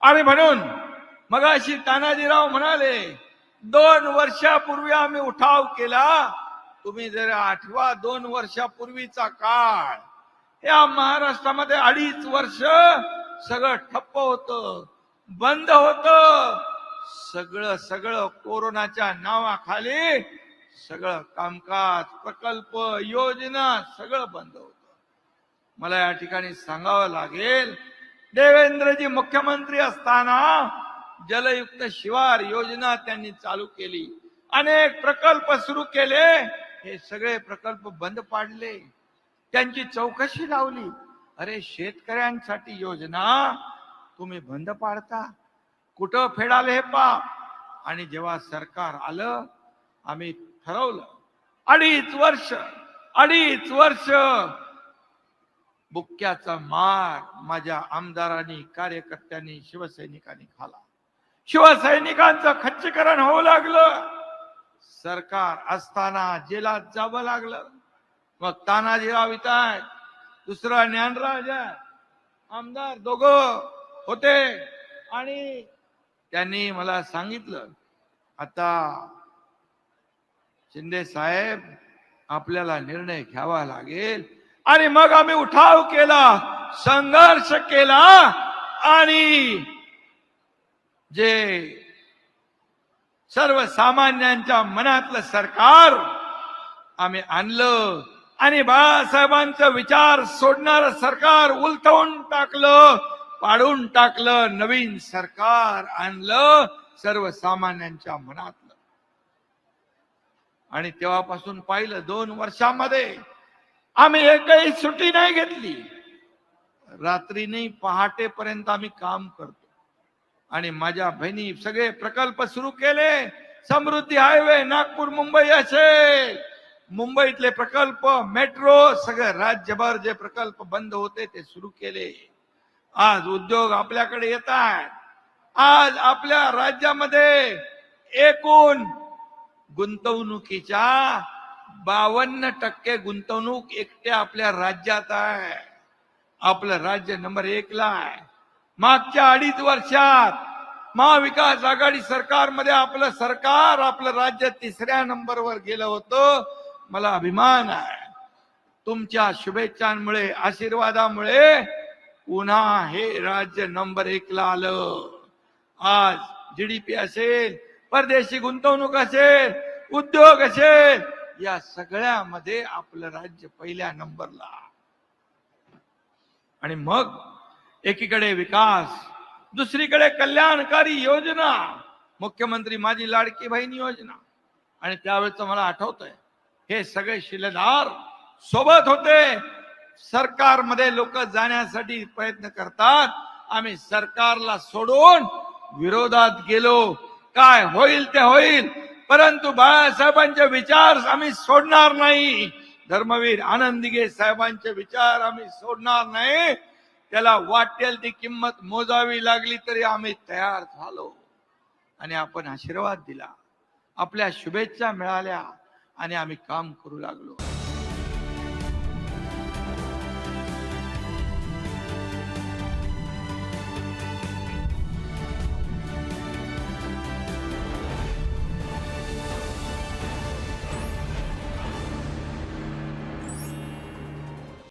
आणि म्हणून मगाशी तानाजीराव म्हणाले दोन वर्षापूर्वी आम्ही उठाव केला. तुम्ही जर आठवा दोन वर्षापूर्वीचा काळ. या महाराष्ट्रामध्ये अडीच वर्ष सगळं ठप्प होत बंद होत. सगळं सगळं कोरोनाच्या नावाखाली सगळं कामकाज प्रकल्प योजना सगळं बंद होत. मला या ठिकाणी सांगावं लागेल देवेंद्रजी मुख्यमंत्री असताना जलयुक्त शिवार योजना त्यांनी चालू केली. अनेक प्रकल्प सुरू केले. हे सगळे प्रकल्प बंद पाडले. त्यांची चौकशी लावली. अरे शेतकऱ्यांसाठी योजना तुम्ही बंद पाडता. कुठं फेडाले हे पा आणि जेव्हा सरकार आलं आम्ही ठरवलं अडीच वर्ष अडीच वर्ष बुक्क्याचा मार माझ्या आमदारांनी कार्यकर्त्यांनी शिवसैनिकांनी खाला शिवसैनिकांचं खच्चीकरण होऊ लागलं. सरकार असताना जेलात जावं लागलं. मग तानाजीराव इथं आहेत. दुसरा ज्ञानराज आमदार दोघ होते. आणि त्यांनी मला सांगितलं आता शिंदे साहेब आपल्याला निर्णय घ्यावा लागेल. आणि मग आम्ही उठाव केला संघर्ष केला आणि जे सर्वसामान्यांच्या मनातलं सरकार आम्ही आणलं आणि बाळासाहेबांचा विचार सोडणार सरकार उलथवून टाकलं पाडून टाकलं नवीन सरकार आणलं सर्वसामान्यांच्या मनातलं. आणि तेव्हापासून पाहिलं दोन वर्षामध्ये आम्ही एकही सुट्टी नाही घेतली. रात्री नाही पहाटेपर्यंत आम्ही काम करतो. आणि माझ्या बहिणी सगळे प्रकल्प सुरू केले. समृद्धी हायवे नागपूर मुंबई असेल मुंबईतले प्रकल्प मेट्रो सगळे राज्यभर जे प्रकल्प बंद होते ते सुरू केले. आज उद्योग आपल्याकडे येत आज आपल्या राज्यामध्ये एकूण गुंतवणुकीच्या बावन्न टक्के गुंतवणूक एकट्या आपल्या राज्यात आहे. आपलं राज्य नंबर एकला आहे. मागच्या अडीच वर्षात महाविकास आघाडी सरकारमध्ये आपलं सरकार आपलं राज्य तिसऱ्या नंबरवर गेलं होतं. मला अभिमान आहे. तुमच्या शुभेच्छांमुळे आशीर्वादामुळे पुन्हा हे राज्य नंबर एकला आलं. आज जीडीपी असेल परदेशी गुंतवणूक असेल उद्योग असेल या सगळ्यामध्ये आपलं राज्य पहिल्या नंबरला. आणि मग एकीकडे विकास दुसरीकडे कल्याणकारी योजना मुख्यमंत्री माझी लाडकी बहीण योजना. आणि त्यावेळेच मला आठवत आहे हे सगळे शिलेदार सोबत होते. सरकारमध्ये लोक जाण्यासाठी प्रयत्न करतात. आम्ही सरकारला सोडून विरोधात गेलो. काय होईल ते होईल. परंतु बाळासाहेबांचे विचार आम्ही सोडणार नाही. धर्मवीर आनंदगे साहेबांचे विचार आम्ही सोडणार नाही. त्याला वाटेल ती किंमत मोजावी लागली तरी आम्ही तयार झालो. आणि आपण आशीर्वाद दिला. आपल्या शुभेच्छा मिळाल्या आणि आम्ही काम करू लागलो.